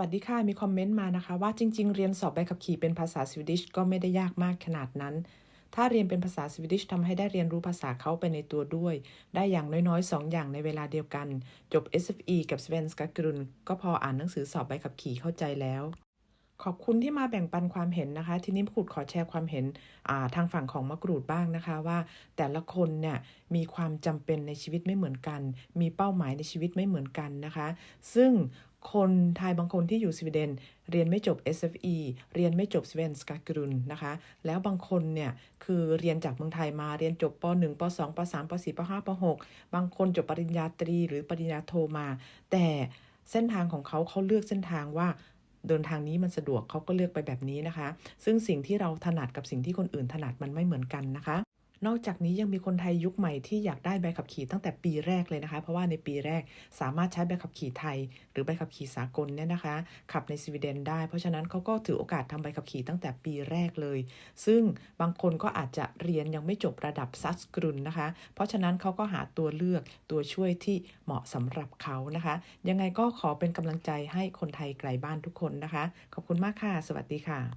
วัสดีค่ะ มีคอมเมนต์มานะคะ ว่าจริง ๆ เรียนสอบใบขับขี่เป็นภาษาสวีดิชก็ไม่ได้ยากมากขนาดนั้น ถ้าเรียนเป็นภาษาสวีดิชทำให้ได้เรียนรู้ภาษาเขาไปในตัวด้วย ได้อย่างน้อยๆ 2 อย่างในเวลาเดียวกัน จบ SFE กับ Svenska Grund ก็พออ่านหนังสือสอบใบขับขี่เข้าใจแล้ว ขอบคุณที่มาแบ่งปันความเห็นนะคะ ทีนี้มะกรูดขอแชร์ความเห็นาทางฝั่งของมะกรูดบ้างนะคะว่า แต่ละคนเนี่ยมีความจำเป็นในชีวิตไม่เหมือนกัน มีเป้าหมายในชีวิตไม่เหมือนกันนะคะ ซึ่งคนไทยบางคนที่อยู่สวีเดนเรียนไม่จบ SFE เรียนไม่จบ Svenska Grund นะคะ แล้วบางคนเนี่ยคือเรียนจากเมืองไทยมาเรียนจบป .1 ป .2 ป .3 ป .4 ป .5 ป .6 บางคนจบปริญญาตรีหรือปริญญาโทมา แต่เส้นทางของเขาเขาเลือกเส้นทางว่า เดินทางนี้มันสะดวกเขาก็เลือกไปแบบนี้นะคะ ซึ่งสิ่งที่เราถนัดกับสิ่งที่คนอื่นถนัดมันไม่เหมือนกันนะคะ นอกจากนี้ยังมีคนไทยยุคใหม่ที่อยากได้ใบขับขี่ตั้งแต่ปีแรกเลยนะคะ เพราะว่าในปีแรกสามารถใช้ใบขับขี่ไทย หรือใบขับขี่สากลเนี่ยนะคะ ขับในสวีเดนได้ เพราะฉะนั้นเขาก็ถือโอกาสทำใบขับขี่ตั้งแต่ปีแรกเลย ซึ่งบางคนก็อาจจะเรียนยังไม่จบระดับซัสกรุนนะคะ เพราะฉะนั้นเขาก็หาตัวเลือกตัวช่วยที่เหมาะสำหรับเขานะคะ ยังไงก็ขอเป็นกำลังใจให้คนไทยไกลบ้านทุกคนนะคะ ขอบคุณมากค่ะ สวัสดีค่ะ